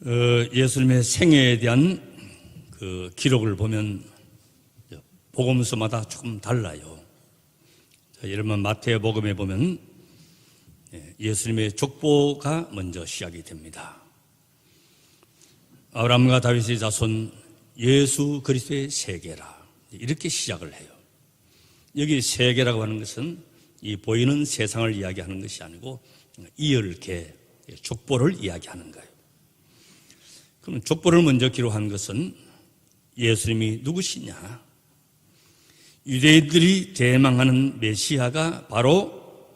어, 예수님의 생애에 대한 그 기록을 보면 복음서마다 조금 달라요. 자, 예를 들면 마태의 복음에 보면 예, 예수님의 족보가 먼저 시작이 됩니다. 아브라함과 다윗의 자손 예수 그리스도의 세계라 이렇게 시작을 해요. 여기 세계라고 하는 것은 이 보이는 세상을 이야기하는 것이 아니고 이열계 족보를 이야기하는 거예요. 그럼 족보를 먼저 기록한 것은 예수님이 누구시냐? 유대인들이 대망하는 메시아가 바로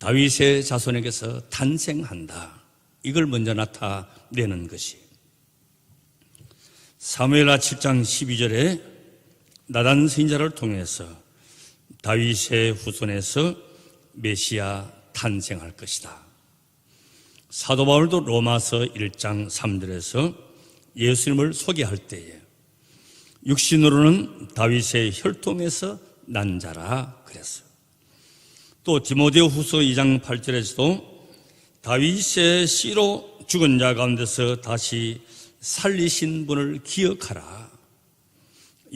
다윗의 자손에게서 탄생한다. 이걸 먼저 나타내는 것이. 사무엘하 7장 12절에 나단 선자를 통해서 다윗의 후손에서 메시아 탄생할 것이다. 사도 바울도 로마서 1장 3절에서 예수님을 소개할 때에 육신으로는 다윗의 혈통에서 난 자라 그랬어요. 또 디모데오 후서 2장 8절에서도 다윗의 씨로 죽은 자 가운데서 다시 살리신 분을 기억하라.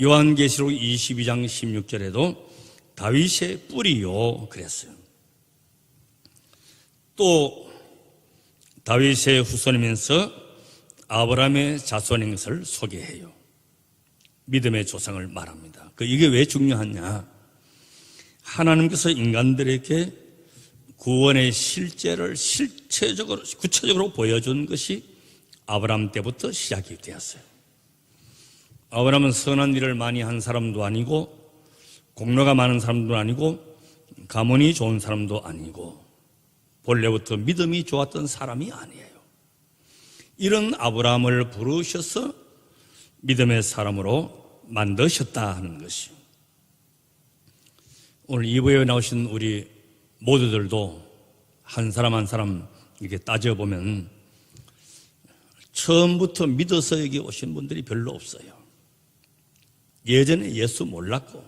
요한계시록 22장 16절에도 다윗의 뿌리요 그랬어요. 또 다윗의 후손이면서 아브라함의 자손인 것을 소개해요. 믿음의 조상을 말합니다. 그 이게 왜 중요하냐? 하나님께서 인간들에게 구원의 실제를 실체적으로 구체적으로 보여준 것이 아브라함 때부터 시작이 되었어요. 아브라함은 선한 일을 많이 한 사람도 아니고 공로가 많은 사람도 아니고 가문이 좋은 사람도 아니고 본래부터 믿음이 좋았던 사람이 아니에요. 이런 아브라함을 부르셔서 믿음의 사람으로 만드셨다 하는 것이요. 오늘 이부에 나오신 우리 모두들도 한 사람 한 사람 이렇게 따져보면 처음부터 믿어서 여기 오신 분들이 별로 없어요. 예전에 예수 몰랐고,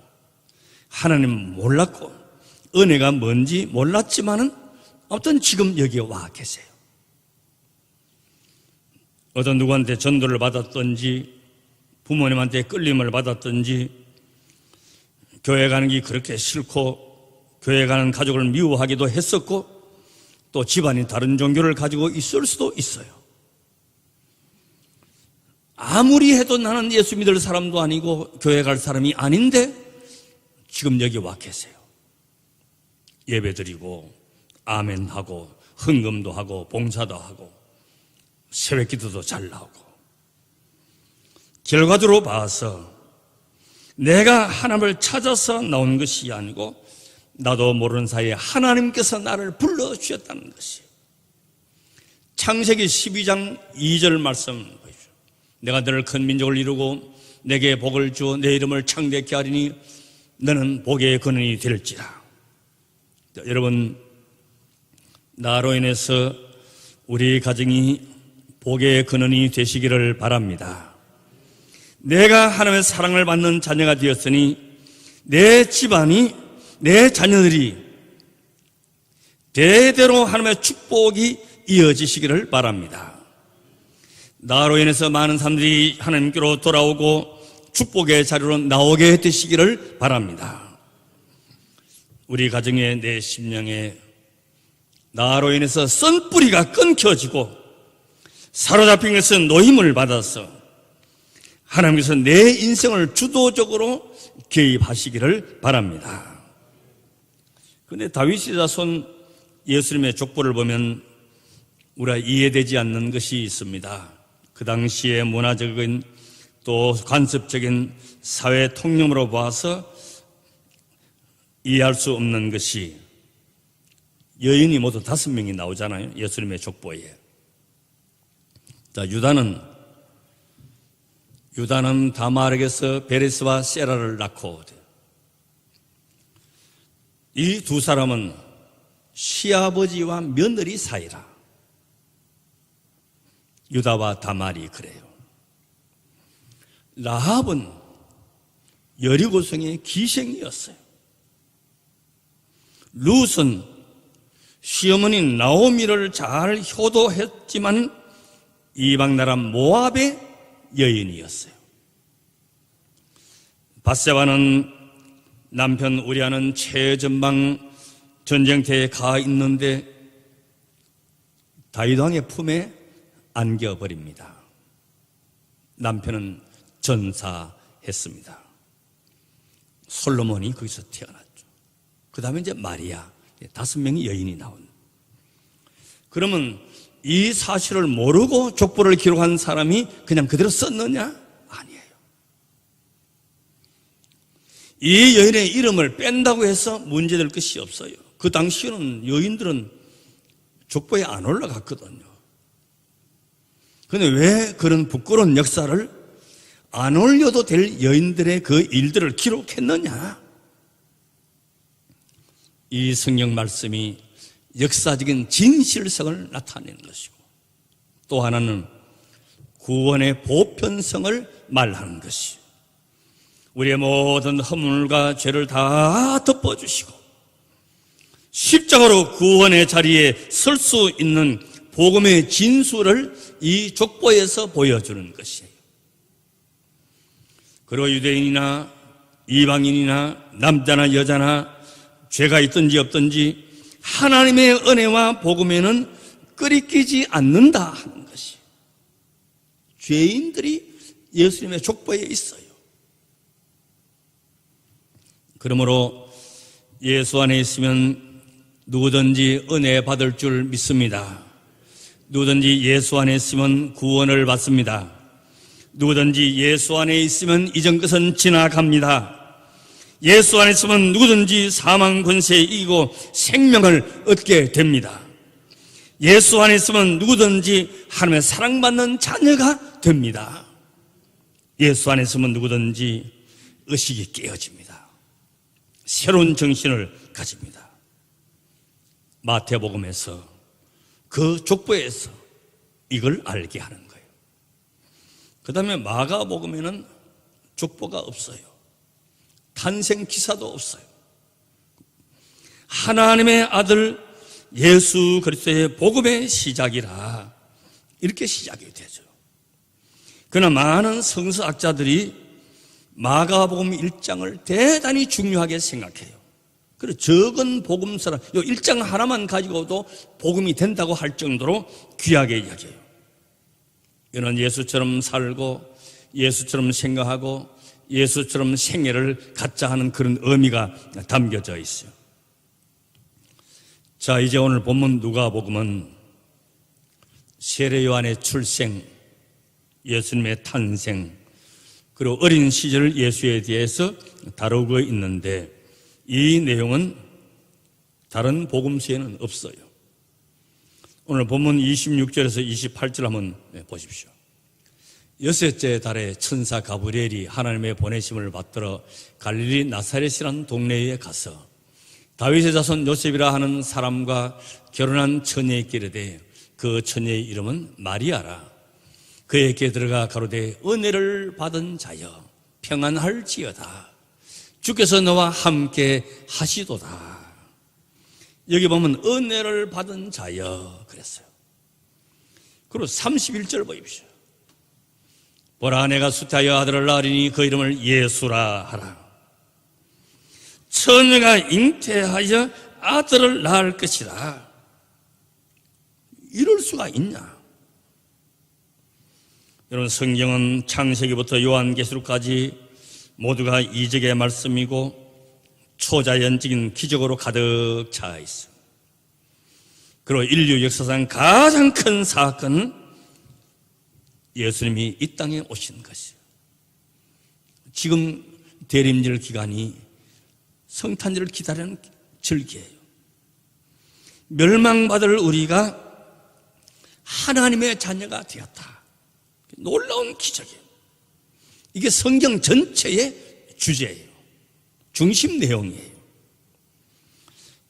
하나님 몰랐고, 은혜가 뭔지 몰랐지만은 아무튼 지금 여기에 와 계세요. 어떤 누구한테 전도를 받았던지, 부모님한테 끌림을 받았던지, 교회 가는 게 그렇게 싫고, 교회 가는 가족을 미워하기도 했었고, 또 집안이 다른 종교를 가지고 있을 수도 있어요. 아무리 해도 나는 예수 믿을 사람도 아니고 교회 갈 사람이 아닌데 지금 여기 와 계세요. 예배 드리고 아멘 하고 헌금도 하고 봉사도 하고 새벽 기도도 잘 나오고 결과적으로 봐서 내가 하나님을 찾아서 나온 것이 아니고 나도 모르는 사이에 하나님께서 나를 불러주셨다는 것이 창세기 12장 2절 말씀 보십시오. 내가 너를 큰 민족을 이루고 내게 복을 주어 내 이름을 창대케 하리니 너는 복의 근원이 될지라. 자, 여러분 나로 인해서 우리 가정이 복의 근원이 되시기를 바랍니다. 내가 하나님의 사랑을 받는 자녀가 되었으니 내 집안이 내 자녀들이 대대로 하나님의 축복이 이어지시기를 바랍니다. 나로 인해서 많은 사람들이 하나님께로 돌아오고 축복의 자리로 나오게 되시기를 바랍니다. 우리 가정의 내 심령에 나로 인해서 썬 뿌리가 끊겨지고 사로잡힌 것은 노임을 받아서 하나님께서 내 인생을 주도적으로 개입하시기를 바랍니다. 그런데 다윗의 자손 예수님의 족보를 보면 우리가 이해되지 않는 것이 있습니다. 그 당시의 문화적인 또 관습적인 사회 통념으로 봐서 이해할 수 없는 것이 여인이 모두 다섯 명이 나오잖아요. 예수님의 족보에. 자, 유다는 유다는 다말에게서 베레스와 세라를 낳고 이 두 사람은 시아버지와 며느리 사이라. 유다와 다말이 그래요. 라합은 여리고성의 기생이었어요. 룻은 시어머니 나오미를 잘 효도했지만 이방 나라 모압의 여인이었어요. 바세바는 남편 우리아는 최전방 전쟁터에 가 있는데 다윗 왕의 품에 안겨 버립니다. 남편은 전사했습니다. 솔로몬이 거기서 태어났죠. 그 다음에 이제 마리아, 다섯 명의 여인이 나온. 그러면 이 사실을 모르고 족보를 기록한 사람이 그냥 그대로 썼느냐? 아니에요. 이 여인의 이름을 뺀다고 해서 문제될 것이 없어요. 그 당시에는 여인들은 족보에 안 올라갔거든요. 근데 왜 그런 부끄러운 역사를 안 올려도 될 여인들의 그 일들을 기록했느냐? 이 성경 말씀이 역사적인 진실성을 나타내는 것이고 또 하나는 구원의 보편성을 말하는 것이 우리의 모든 허물과 죄를 다 덮어주시고 십자가로 구원의 자리에 설 수 있는 복음의 진수를 이 족보에서 보여주는 것이에요. 그리고 유대인이나 이방인이나 남자나 여자나 죄가 있든지 없든지 하나님의 은혜와 복음에는 끓이끼지 않는다 하는 것이 죄인들이 예수님의 족보에 있어요. 그러므로 예수 안에 있으면 누구든지 은혜 받을 줄 믿습니다. 누구든지 예수 안에 있으면 구원을 받습니다. 누구든지 예수 안에 있으면 이전 것은 지나갑니다. 예수 안에 있으면 누구든지 사망 권세에 이기고 생명을 얻게 됩니다. 예수 안에 있으면 누구든지 하나님의 사랑받는 자녀가 됩니다. 예수 안에 있으면 누구든지 의식이 깨어집니다. 새로운 정신을 가집니다. 마태복음에서 그 족보에서 이걸 알게 하는 거예요. 그 다음에 마가복음에는 족보가 없어요. 탄생 기사도 없어요. 하나님의 아들 예수 그리스도의 복음의 시작이라 이렇게 시작이 되죠. 그러나 많은 성서학자들이 마가복음 1장을 대단히 중요하게 생각해요. 그리고 적은 복음서라, 요 1장 하나만 가지고도 복음이 된다고 할 정도로 귀하게 이야기해요. 이는 예수처럼 살고, 예수처럼 생각하고, 예수처럼 생애를 갖자 하는 그런 의미가 담겨져 있어요. 자, 이제 오늘 본문 누가복음은 세례 요한의 출생, 예수님의 탄생, 그리고 어린 시절 예수에 대해서 다루고 있는데 이 내용은 다른 복음서에는 없어요. 오늘 본문 26절에서 28절 한번 보십시오. 여섯째 달에 천사 가브리엘이 하나님의 보내심을 받들어 갈릴리 나사렛이라는 동네에 가서 다윗의 자손 요셉이라 하는 사람과 결혼한 처녀에게 이르되 그 처녀의 이름은 마리아라. 그에게 들어가 가로되 은혜를 받은 자여 평안할지어다. 주께서 너와 함께 하시도다. 여기 보면 은혜를 받은 자여 그랬어요. 그리고 31절 보십시오. 보라 내가 수태하여 아들을 낳으리니 그 이름을 예수라 하라. 처녀가 잉태하여 아들을 낳을 것이라. 이럴 수가 있냐? 여러분 성경은 창세기부터 요한계시록까지 모두가 이적의 말씀이고 초자연적인 기적으로 가득 차 있어. 그리고 인류 역사상 가장 큰 사건은 예수님이 이 땅에 오신 것이에요. 지금 대림절 기간이 성탄절을 기다리는 절기예요. 멸망받을 우리가 하나님의 자녀가 되었다. 놀라운 기적이에요. 이게 성경 전체의 주제예요. 중심 내용이에요.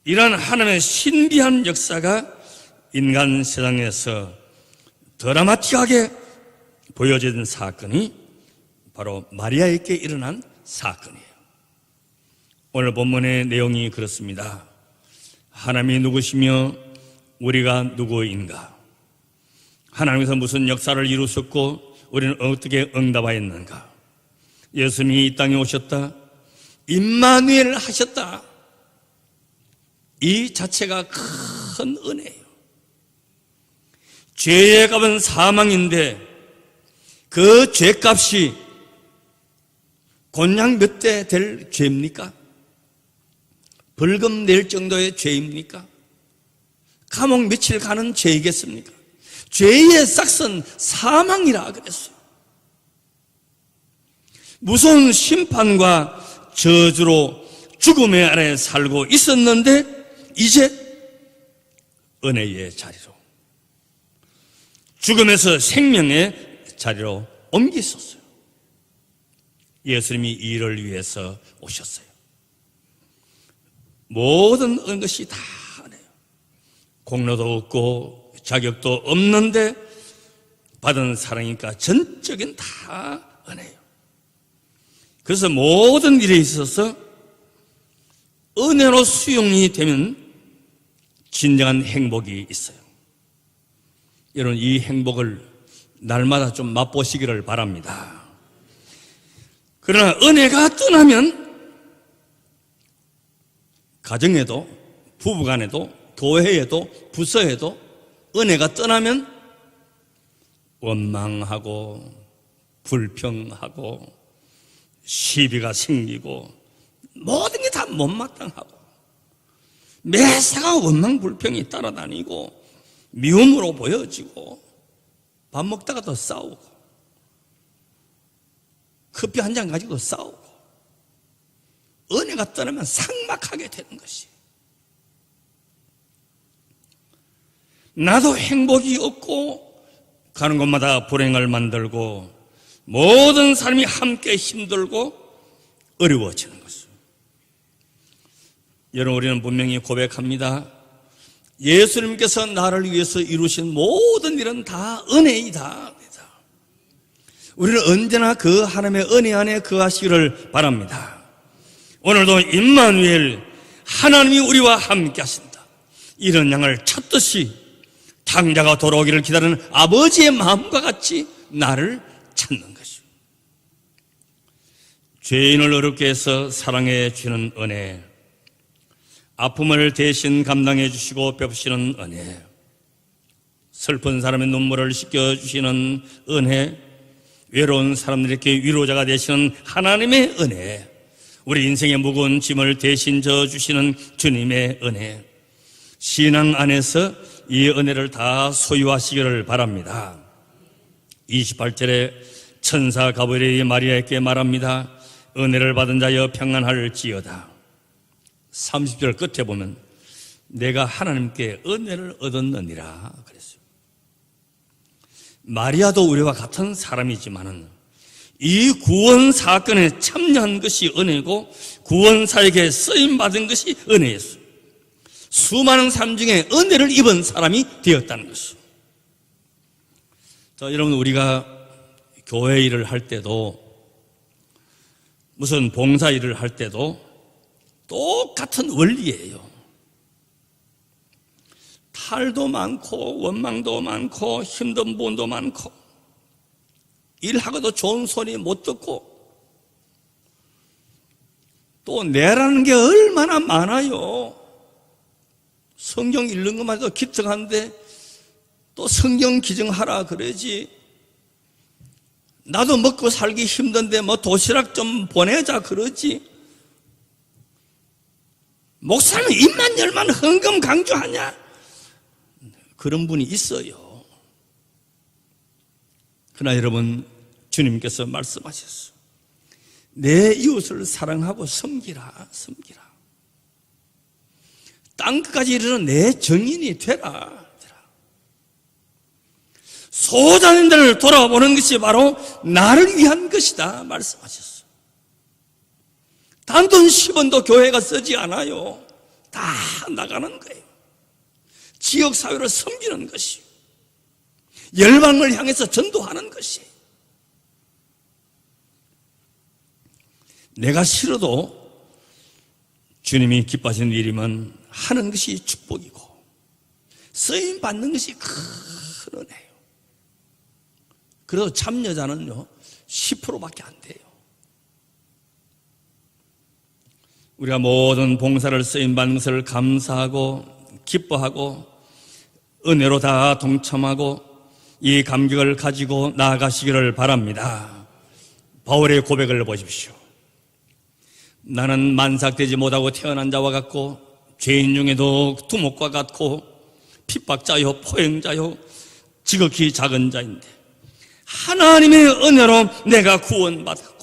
이러한 하나님의 신비한 역사가 인간 세상에서 드라마틱하게 보여진 사건이 바로 마리아에게 일어난 사건이에요. 오늘 본문의 내용이 그렇습니다. 하나님이 누구시며 우리가 누구인가? 하나님께서 무슨 역사를 이루셨고 우리는 어떻게 응답하였는가? 예수님이 이 땅에 오셨다. 임마누엘 하셨다. 이 자체가 큰 은혜예요. 죄의 값은 사망인데 그 죄값이 곤양 몇 대 될 죄입니까? 벌금 낼 정도의 죄입니까? 감옥 며칠 가는 죄이겠습니까? 죄의 싹은 사망이라 그랬어요. 무서운 심판과 저주로 죽음의 아래 살고 있었는데 이제 은혜의 자리로 죽음에서 생명의 자리로 옮기셨어요. 예수님이 이 일을 위해서 오셨어요. 모든 것이 다 은혜요. 공로도 없고 자격도 없는데 받은 사랑이니까 전적인 다 은혜요. 그래서 모든 일에 있어서 은혜로 수용이 되면 진정한 행복이 있어요. 여러분, 이 행복을 날마다 좀 맛보시기를 바랍니다. 그러나 은혜가 떠나면 가정에도, 부부간에도, 교회에도, 부서에도 은혜가 떠나면 원망하고, 불평하고, 시비가 생기고, 모든 게 다 못마땅하고, 매사가 원망, 불평이 따라다니고, 미움으로 보여지고, 밥 먹다가 또 싸우고, 커피 한 잔 가지고 싸우고, 은혜가 떠나면 삭막하게 되는 것이. 나도 행복이 없고, 가는 곳마다 불행을 만들고, 모든 사람이 함께 힘들고, 어려워지는 것이죠. 여러분, 우리는 분명히 고백합니다. 예수님께서 나를 위해서 이루신 모든 일은 다 은혜이다. 우리는 언제나 그 하나님의 은혜 안에 거하시기를 바랍니다. 오늘도 임마누엘 하나님이 우리와 함께 하신다. 이런 양을 찾듯이 당자가 돌아오기를 기다리는 아버지의 마음과 같이 나를 찾는 것이오. 죄인을 어렵게 해서 사랑해 주는 은혜. 아픔을 대신 감당해 주시고 베푸시는 은혜. 슬픈 사람의 눈물을 씻겨 주시는 은혜. 외로운 사람들에게 위로자가 되시는 하나님의 은혜. 우리 인생의 무거운 짐을 대신 져 주시는 주님의 은혜. 신앙 안에서 이 은혜를 다 소유하시기를 바랍니다. 28절에 천사 가브리엘이 마리아에게 말합니다. 은혜를 받은 자여 평안할지어다. 30절 끝에 보면 내가 하나님께 은혜를 얻었느니라 그랬어요. 마리아도 우리와 같은 사람이지만은 이 구원 사건에 참여한 것이 은혜고 구원사에게 쓰임 받은 것이 은혜였어요. 수많은 사람 중에 은혜를 입은 사람이 되었다는 것이죠. 자, 여러분 우리가 교회 일을 할 때도 무슨 봉사 일을 할 때도 똑같은 원리예요. 탈도 많고 원망도 많고 힘든 분도 많고 일하고도 좋은 소리 못 듣고 또 내라는 게 얼마나 많아요. 성경 읽는 것만 해도 기특한데 또 성경 기증하라 그러지. 나도 먹고 살기 힘든데 뭐 도시락 좀 보내자 그러지. 목사님 입만 열만 헌금 강조하냐? 그런 분이 있어요. 그러나 여러분, 주님께서 말씀하셨어요. 내 이웃을 사랑하고 섬기라, 섬기라. 땅 끝까지 이르는 내 정인이 되라. 소자님들을 돌아보는 것이 바로 나를 위한 것이다. 말씀하셨어요. 단돈 10원도 교회가 쓰지 않아요. 다 나가는 거예요. 지역사회를 섬기는 것이 열방을 향해서 전도하는 것이 내가 싫어도 주님이 기뻐하시는 일이면 하는 것이 축복이고 쓰임 받는 것이 큰 은혜예요. 그래도 참 여자는요, 10%밖에 안 돼요. 우리가 모든 봉사를 쓰임 받는 것을 감사하고 기뻐하고 은혜로 다 동참하고 이 감격을 가지고 나아가시기를 바랍니다. 바울의 고백을 보십시오. 나는 만삭되지 못하고 태어난 자와 같고 죄인 중에도 두목과 같고 핍박자요 포행자요 지극히 작은 자인데 하나님의 은혜로 내가 구원받았고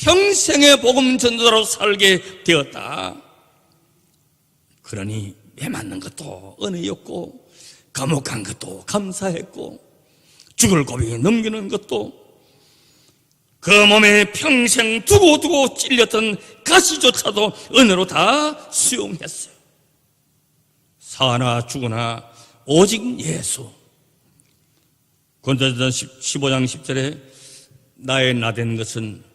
평생의 복음 전도자로 살게 되었다. 그러니 매 맞는 것도 은혜였고 감옥 간 것도 감사했고 죽을 고비 넘기는 것도 그 몸에 평생 두고두고 찔렸던 가시조차도 은혜로 다 수용했어요. 사나 죽으나 오직 예수. 권도전 15장 10절에 나의 나 된 것은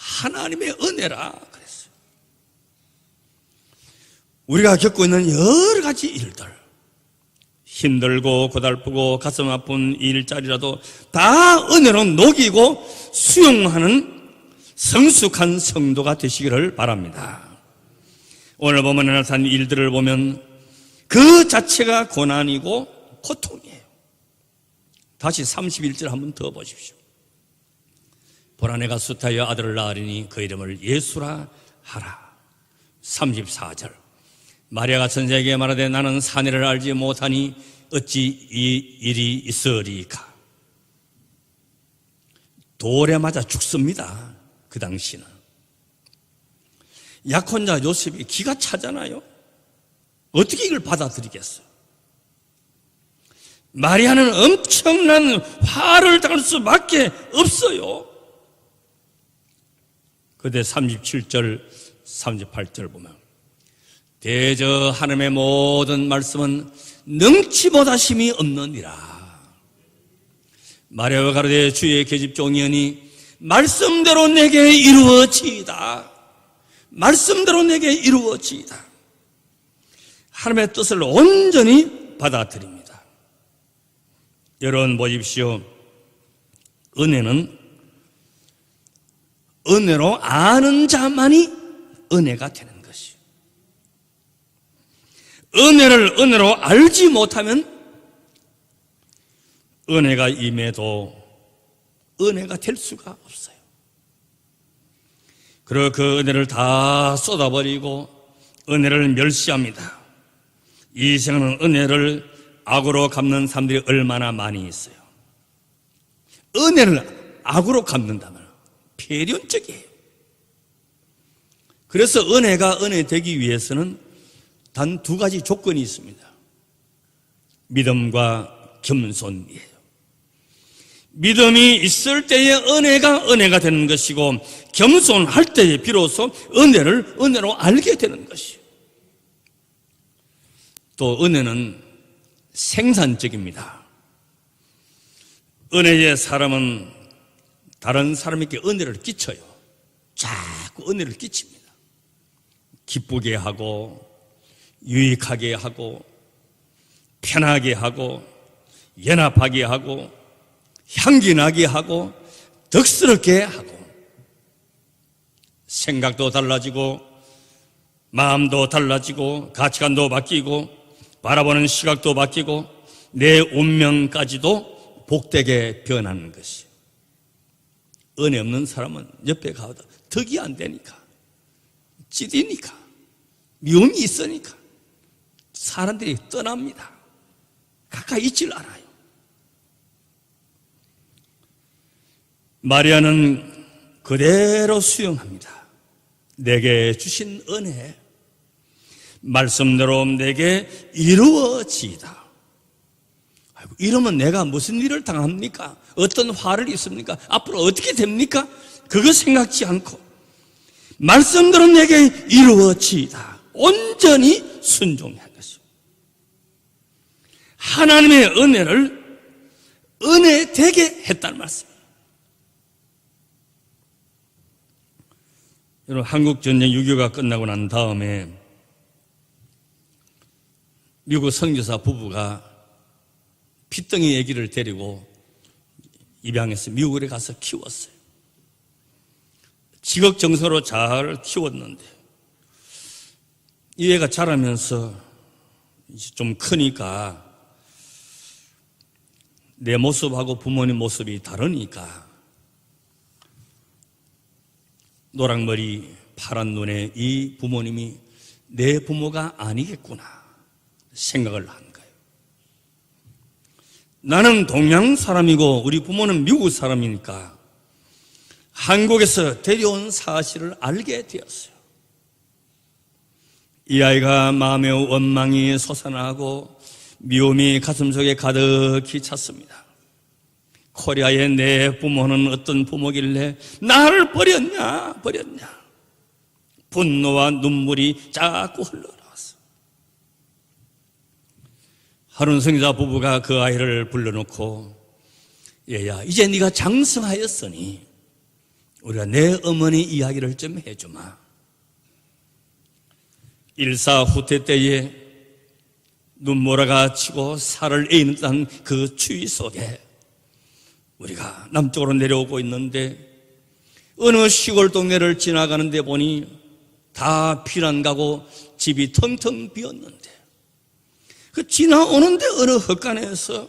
하나님의 은혜라 그랬어요. 우리가 겪고 있는 여러 가지 일들, 힘들고 고달프고 가슴 아픈 일자리라도 다 은혜로 녹이고 수용하는 성숙한 성도가 되시기를 바랍니다. 오늘 보면 나타난 일들을 보면 그 자체가 고난이고 고통이에요. 다시 31절 한번 더 보십시오. 보라 내가 수타여 아들을 낳으리니 그 이름을 예수라 하라. 34절. 마리아가 천사에게 말하되 나는 사내를 알지 못하니 어찌 이 일이 있으리까. 돌에 맞아 죽습니다. 그 당시는. 약혼자 요셉이 기가 차잖아요. 어떻게 이걸 받아들이겠어요? 마리아는 엄청난 화를 당할 수밖에 없어요. 그대 37절, 38절 보면 대저 하나님의 모든 말씀은 능치보다 힘이 없느니라. 마리아가 가로되 주의 계집 종이니 말씀대로 내게 이루어지이다. 말씀대로 내게 이루어지이다. 하나님의 뜻을 온전히 받아들입니다. 여러분 보십시오. 은혜는 은혜로 아는 자만이 은혜가 되는 것이요. 은혜를 은혜로 알지 못하면 은혜가 임해도 은혜가 될 수가 없어요. 그리고 그 은혜를 다 쏟아버리고 은혜를 멸시합니다. 이 세상은 은혜를 악으로 갚는 사람들이 얼마나 많이 있어요. 은혜를 악으로 갚는다면 폐륜적이에요. 그래서 은혜가 은혜 되기 위해서는 단 두 가지 조건이 있습니다. 믿음과 겸손이에요. 믿음이 있을 때에 은혜가 은혜가 되는 것이고 겸손할 때에 비로소 은혜를 은혜로 알게 되는 것이요. 또 은혜는 생산적입니다. 은혜의 사람은 다른 사람에게 은혜를 끼쳐요. 자꾸 은혜를 끼칩니다. 기쁘게 하고 유익하게 하고 편하게 하고 연합하게 하고 향기 나게 하고 덕스럽게 하고 생각도 달라지고 마음도 달라지고 가치관도 바뀌고 바라보는 시각도 바뀌고 내 운명까지도 복되게 변하는 것이 은혜 없는 사람은 옆에 가도 덕이 안 되니까 찌리니까 미움이 있으니까 사람들이 떠납니다. 가까이 있질 않아요. 마리아는 그대로 수용합니다. 내게 주신 은혜, 말씀대로 내게 이루어지이다. 이러면 내가 무슨 일을 당합니까? 어떤 화를 입습니까? 앞으로 어떻게 됩니까? 그거 생각지 않고, 말씀대로 내게 이루어지이다. 온전히 순종한 것이요. 하나님의 은혜를 은혜 되게 했다는 말씀. 여러분, 한국 전쟁 6.25가 끝나고 난 다음에 미국 선교사 부부가 피덩이 아기를 데리고 입양해서 미국에 가서 키웠어요. 지극정성으로 잘 키웠는데 이 애가 자라면서 좀 크니까 내 모습하고 부모님 모습이 다르니까 노랑머리 파란 눈에 이 부모님이 내 부모가 아니겠구나 생각을 한 거예요. 나는 동양 사람이고 우리 부모는 미국 사람이니까 한국에서 데려온 사실을 알게 되었어요. 이 아이가 마음의 원망이 솟아나고 미움이 가슴속에 가득히 찼습니다. 코리아의 내 부모는 어떤 부모길래 나를 버렸냐 버렸냐 분노와 눈물이 자꾸 흘러나왔어. 하룬 성자 부부가 그 아이를 불러놓고 얘야 이제 네가 장성하였으니 우리가 내 어머니 이야기를 좀 해주마. 일사 후퇴 때에 눈보라가 치고 살을 에이는 그 추위 속에 우리가 남쪽으로 내려오고 있는데 어느 시골 동네를 지나가는데 보니 다 피난 가고 집이 텅텅 비었는데 그 지나오는데 어느 헛간에서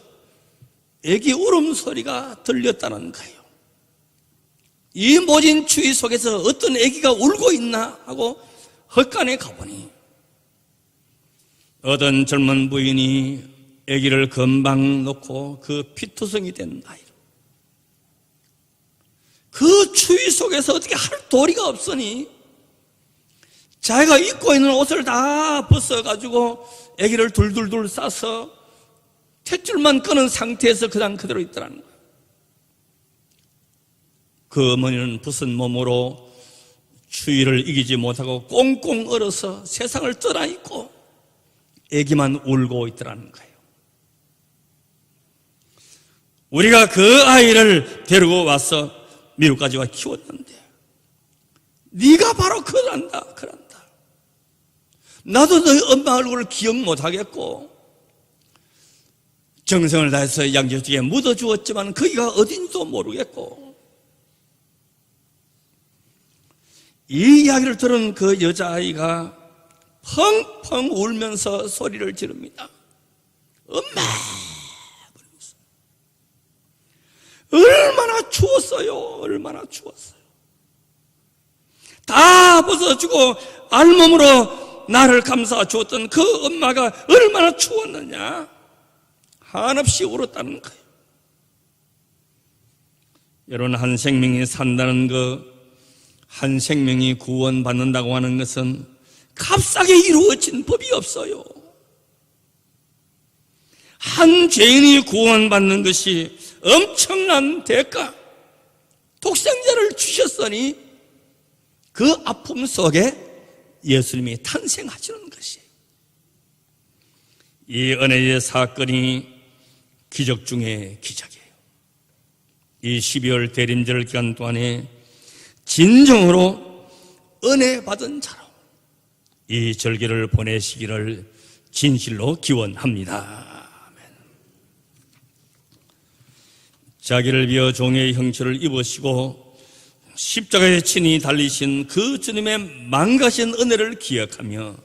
애기 울음소리가 들렸다는 거예요. 이 모진 추위 속에서 어떤 애기가 울고 있나 하고 헛간에 가보니 어떤 젊은 부인이 아기를 금방 놓고 그 피투성이 된 아이를 그 추위 속에서 어떻게 할 도리가 없으니 자기가 입고 있는 옷을 다 벗어가지고 아기를 둘둘둘 싸서 탯줄만 끄는 상태에서 그냥 그대로 있더라는 거예요. 그 어머니는 부슨 몸으로 추위를 이기지 못하고 꽁꽁 얼어서 세상을 떠나 있고 애기만 울고 있더라는 거예요. 우리가 그 아이를 데리고 와서 미국까지 와 키웠는데 네가 바로 그란다 그란다. 나도 너희 엄마 얼굴을 기억 못하겠고 정성을 다해서 양저쪽에 묻어주었지만 거기가 어딘지도 모르겠고 이 이야기를 들은 그 여자아이가 펑펑 울면서 소리를 지릅니다. 엄마! 얼마나 추웠어요. 얼마나 추웠어요. 다 벗어주고 알몸으로 나를 감싸 주었던 그 엄마가 얼마나 추웠느냐. 한없이 울었다는 거예요. 여러분, 한 생명이 산다는 그, 한 생명이 구원받는다고 하는 것은 값싸게 이루어진 법이 없어요. 한 죄인이 구원받는 것이 엄청난 대가, 독생자를 주셨으니 그 아픔 속에 예수님이 탄생하시는 것이에요. 이 은혜의 사건이 기적 중의 기적이에요. 이 12월 대림절 기간 동안에 진정으로 은혜 받은 자로 이 절기를 보내시기를 진실로 기원합니다. 자기를 비어 종의 형체를 입으시고 십자가에 친히 달리신 그 주님의 망가신 은혜를 기억하며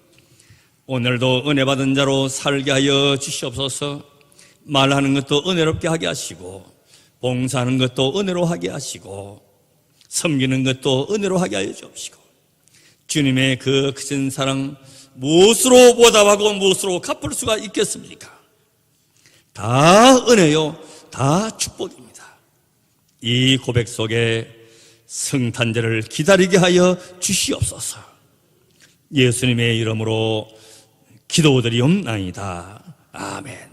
오늘도 은혜 받은 자로 살게 하여 주시옵소서 말하는 것도 은혜롭게 하게 하시고 봉사하는 것도 은혜로 하게 하시고 섬기는 것도 은혜로 하게 하여 주옵시고 주님의 그 크신 사랑 무엇으로 보답하고 무엇으로 갚을 수가 있겠습니까? 다 은혜요, 다 축복입니다. 이 고백 속에 성탄절을 기다리게 하여 주시옵소서. 예수님의 이름으로 기도드리옵나이다. 아멘.